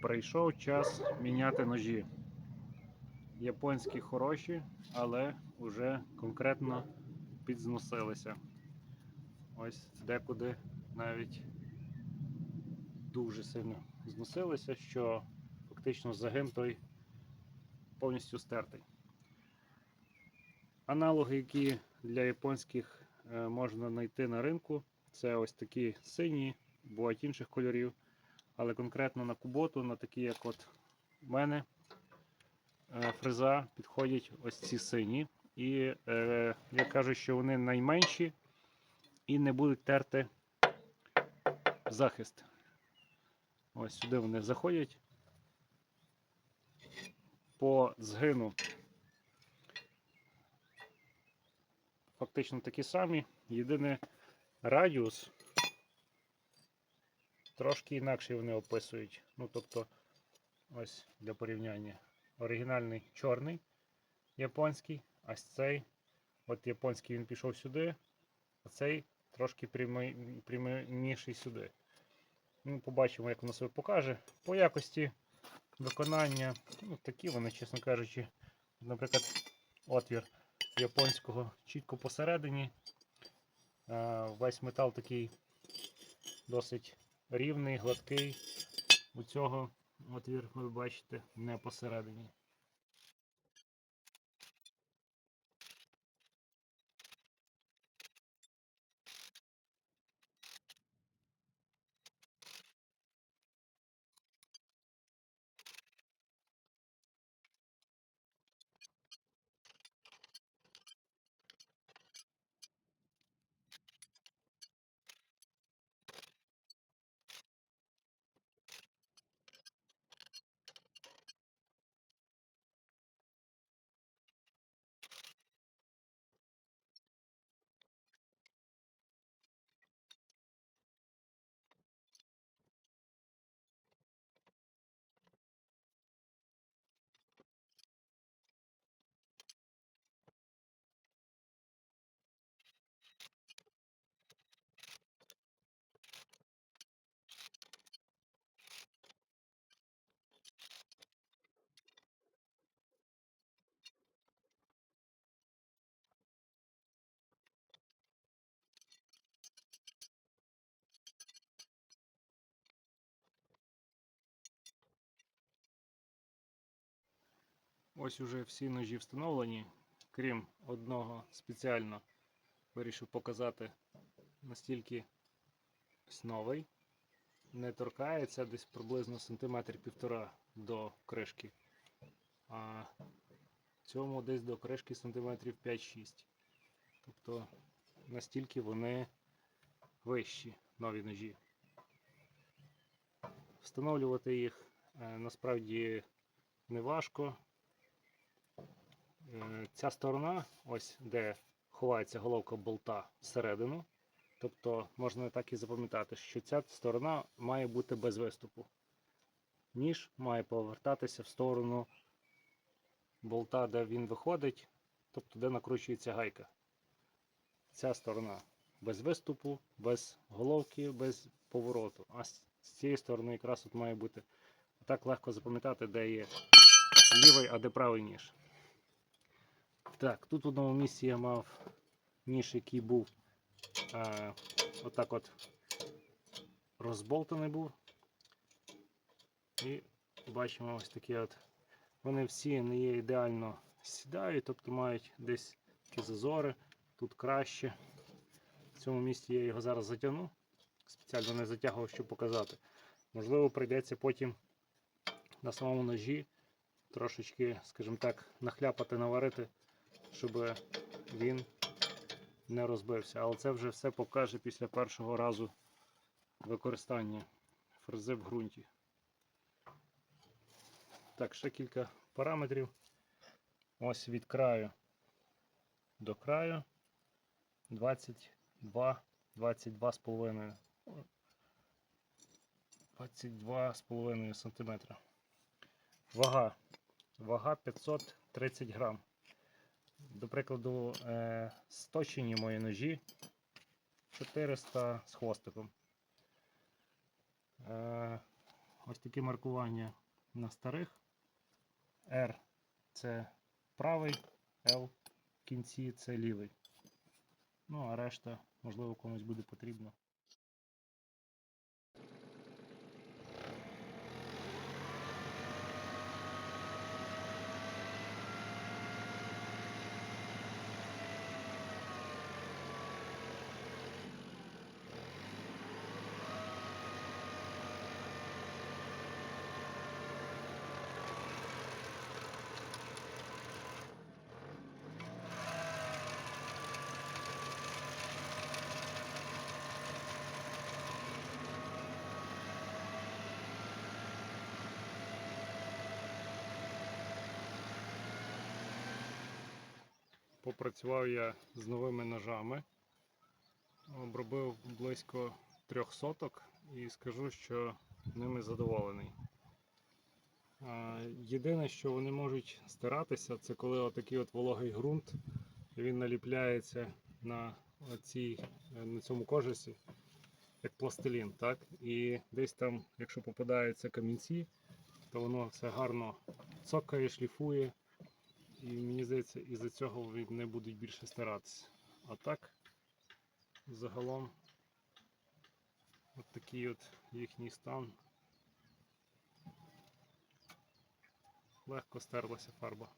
Прийшов час міняти ножі. Японські хороші, але вже конкретно підзносилися. Ось декуди навіть дуже сильно зносилися, що фактично загин той повністю стертий. Аналоги, які для японських е, можна знайти на ринку, це ось такі сині, бувають інших кольорів. Але конкретно на куботу, на такі, як от в мене, е, фреза підходять ось ці сині. І е, я кажу, що вони найменші і не будуть терти захист. Ось сюди вони заходять. По згину фактично такі самі. Єдине радіус трошки інакше вони описують. Ну, тобто, ось для порівняння. Оригінальний чорний японський, а цей, от японський він пішов сюди, а цей трошки прямий- пряміший сюди. Ну, побачимо, як воно себе покаже. По якості виконання, ну, такі вони, чесно кажучи, наприклад, отвір японського чітко посередині. Весь метал такий досить рівний, гладкий. У цього отвір, ви бачите, не посередині. Ось уже всі ножі встановлені, крім одного спеціально вирішив показати настільки ось новий. Не торкається десь приблизно сантиметр півтора до кришки. А цьому десь до кришки сантиметрів 5-6. Тобто настільки вони вищі нові ножі. Встановлювати їх е, насправді не важко. Ця сторона, ось де ховається головка болта всередину. Тобто можна так і запам'ятати, що ця сторона має бути без виступу. Ніж має повертатися в сторону болта, де він виходить, тобто де накручується гайка. Ця сторона без виступу, без головки, без повороту. А з з цієї сторони якраз от має бути так легко запам'ятати, де є лівий, а де правий ніж. Так, тут в одному місці я мав ніж, який був е, отак от розболтаний був. І бачимо ось такі от. Вони всі не є ідеально сідають, тобто мають десь такі зазори, тут краще. В цьому місці я його зараз затягну. Спеціально не затягував, щоб показати. Можливо, прийдеться потім на самому ножі трошечки, скажімо так, нахляпати, наварити, щоб він не розбився. Але це вже все покаже після першого разу використання фрези в ґрунті. Так, ще кілька параметрів. Ось від краю до краю 22, 22 з половиною. 22 з половиною сантиметра. Вага. Вага 530 грам. До прикладу, е, сточені мої ножі 400 з хвостиком. Е, ось такі маркування на старих. R це правий, L в кінці це лівий. Ну, а решта, можливо, комусь буде потрібно. Попрацював я з новими ножами. Обробив близько трьох соток і скажу, що ними задоволений. Єдине, що вони можуть стиратися, це коли отакий от вологий ґрунт, він наліпляється на, цій, на цьому кожусі, як пластилін. Так? І десь там, якщо попадаються камінці, то воно все гарно цокає, шліфує. І мені здається, із-за цього не будуть більше старатися. А так, загалом, от такий от їхній стан. Легко стерлася фарба.